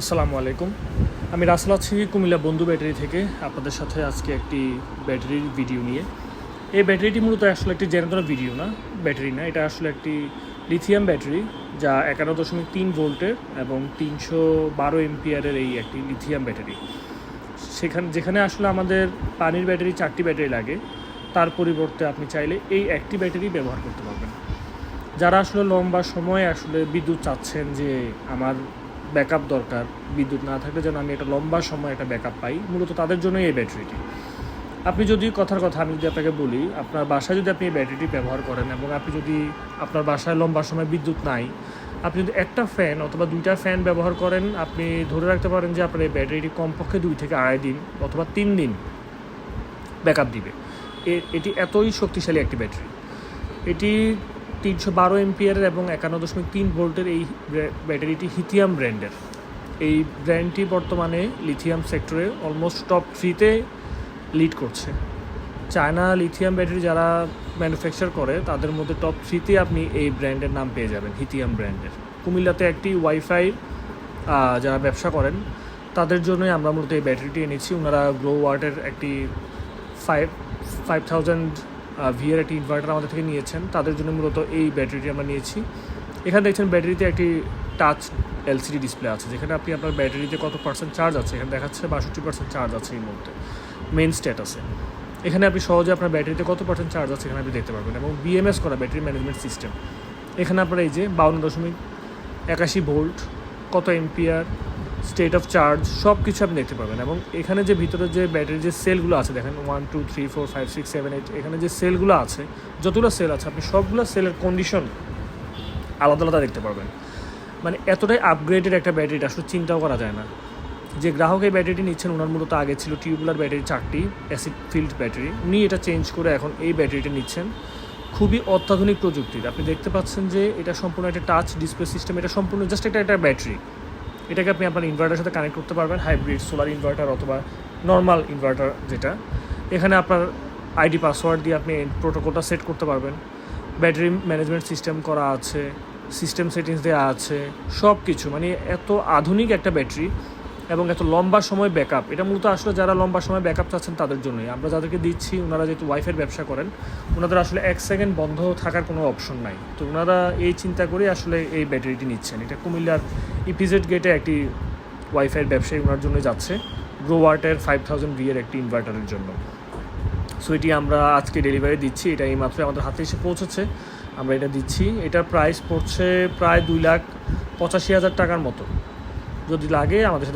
আসসালামু আলাইকুম। আমি রাসেল আছি কুমিল্লা বন্ধু ব্যাটারি থেকে আপনাদের সাথে আজকে একটি ব্যাটারির ভিডিও নিয়ে। এই ব্যাটারিটি মূলত আসলে একটি জেনারেটর ভিডিও না, ব্যাটারি না, এটা আসলে একটি লিথিয়াম ব্যাটারি যা এগারো দশমিক তিন ভোল্টের এবং তিনশো বারো এমপিয়ারের এই একটি লিথিয়াম ব্যাটারি। সেখানে, যেখানে আসলে আমাদের পানির ব্যাটারি, চারটি ব্যাটারি লাগে, তার পরিবর্তে আপনি চাইলে এই একটি ব্যাটারি ব্যবহার করতে পারবেন। যারা আসলে লম্বা সময় আসলে বিদ্যুৎ চাচ্ছেন যে আমার ব্যাকআপ দরকার, বিদ্যুৎ না থাকলে যেন আমি একটা লম্বা সময় একটা ব্যাকআপ পাই, মূলত তাদের জন্যই এই ব্যাটারিটি আপনি যদি, কথার কথা, আমি যদি আপনাকে বলি, আপনার বাসায় যদি আপনি এই ব্যাটারিটি ব্যবহার করেন এবং আপনি যদি আপনার বাসায় লম্বা সময় বিদ্যুৎ নাই, আপনি যদি একটা ফ্যান অথবা দুইটা ফ্যান ব্যবহার করেন, আপনি ধরে রাখতে পারেন যে আপনার এই ব্যাটারিটি কমপক্ষে দুই থেকে আড়াই দিন অথবা তিন দিন ব্যাকআপ দিবে। এটি এতই শক্তিশালী একটি ব্যাটারি এটি তিনশো বারো এমপিয়ারের এবং একান্ন দশমিক তিন ভোল্টের এই ব্যাটারিটি হিথিয়াম ব্র্যান্ডের। এই ব্র্যান্ডটি বর্তমানে লিথিয়াম সেক্টরে অলমোস্ট টপ থ্রিতে লিড করছে। চায়না লিথিয়াম ব্যাটারি যারা ম্যানুফ্যাকচার করে, তাদের মধ্যে টপ থ্রিতে আপনি এই ব্র্যান্ডের নাম পেয়ে যাবেন, হিথিয়াম ব্র্যান্ডের। কুমিল্লাতে একটি ওয়াইফাই যারা ব্যবসা করেন, তাদের জন্যই আমরা মূলত এই ব্যাটারিটি এনেছি। ওনারা গ্রো ওয়ার্ডের একটি ফাইভ ফাইভ থাউজেন্ড ভিএর একটি ইনভার্টার আমাদের থেকে নিয়েছেন। তাদের জন্য মূলত এই ব্যাটারিটি আমরা নিয়েছি। এখানে দেখছেন ব্যাটারিতে একটি টাচ এলসিডি ডিসপ্লে আছে, যেখানে আপনি আপনার ব্যাটারিতে কত পার্সেন্ট চার্জ আছে, এখানে দেখাচ্ছে বাষট্টি পার্সেন্ট চার্জ আছে এই মুহূর্তে মেন স্ট্যাটাসে এখানে আপনি সহজে আপনার ব্যাটারিতে কত পার্সেন্ট চার্জ আছে এখানে আপনি দেখতে পারবেন এবং বিএমএস করা ব্যাটারি ম্যানেজমেন্ট সিস্টেম এখানে আপনার এই যে বাউন্ন দশমিক একাশি ভোল্ট কত এমপিয়ার স্টেট অফ চার্জ সব কিছু আপনি দেখতে পাবেন এবং এখানে যে ভিতরে যে ব্যাটারির যে সেলগুলো আছে, দেখেন one two three four five six seven eight এখানে যে সেলগুলো আছে, যতগুলো সেল আছে, আপনি সবগুলো সেলের কন্ডিশন আলাদা আলাদা দেখতে পারবেন। মানে এতটাই আপগ্রেডেড একটা ব্যাটারি আসলে চিন্তাও করা যায় না। যে গ্রাহক এই ব্যাটারিটি নিচ্ছেন ওনার মূলত আগে ছিল টিউবুলার ব্যাটারি চারটি অ্যাসিড ফিল্ড ব্যাটারি উনি এটা চেঞ্জ করে এখন এই ব্যাটারিটা নিচ্ছেন। খুবই অত্যাধুনিক প্রযুক্তির। আপনি দেখতে পাচ্ছেন যে এটা সম্পূর্ণ একটা টাচ ডিসপ্লে সিস্টেম এটা সম্পূর্ণ জাস্ট একটা একটা ব্যাটারি এটাকে আপনি আপনার ইনভার্টারের সাথে কানেক্ট করতে পারবেন হাইব্রিড সোলার ইনভার্টার অথবা নর্মাল ইনভার্টার যেটা। এখানে আপনার আইডি পাসওয়ার্ড দিয়ে আপনি প্রোটোকলটা সেট করতে পারবেন। ব্যাটারি ম্যানেজমেন্ট সিস্টেম করা আছে সিস্টেম সেটিংস দেওয়া আছে সব কিছু মানে এত আধুনিক একটা ব্যাটারি এবং এত লম্বা সময় ব্যাকআপ এটা মূলত আসলে যারা লম্বা সময় ব্যাকআপ চাচ্ছেন তাদের জন্যই। আমরা যাদেরকে দিচ্ছি, ওনারা যেহেতু ওয়াইফাইয়ের ব্যবসা করেন, ওনাদের আসলে এক সেকেন্ড বন্ধ থাকার কোনো অপশন নাই। তো ওনারা এই চিন্তা করে আসলে এই ব্যাটারিটি নিচ্ছেন। এটা কুমিল্লার ইপিজেড গেটে একটি ওয়াইফাইয়ের ব্যবসায়ী ওনার জন্য যাচ্ছে। গ্রোওয়ার্টের ফাইভ থাউজেন্ড ভিএর একটি ইনভার্টারের জন্য। সো এটি আমরা আজকে ডেলিভারি দিচ্ছি। এটা এই মাত্র আমাদের হাতে এসে পৌঁছেছে। আমরা এটা দিচ্ছি। এটার প্রাইস পড়ছে প্রায় দুই লাখ পঁচাশি হাজার টাকার মতো। যদি লাগে আমাদের সাথে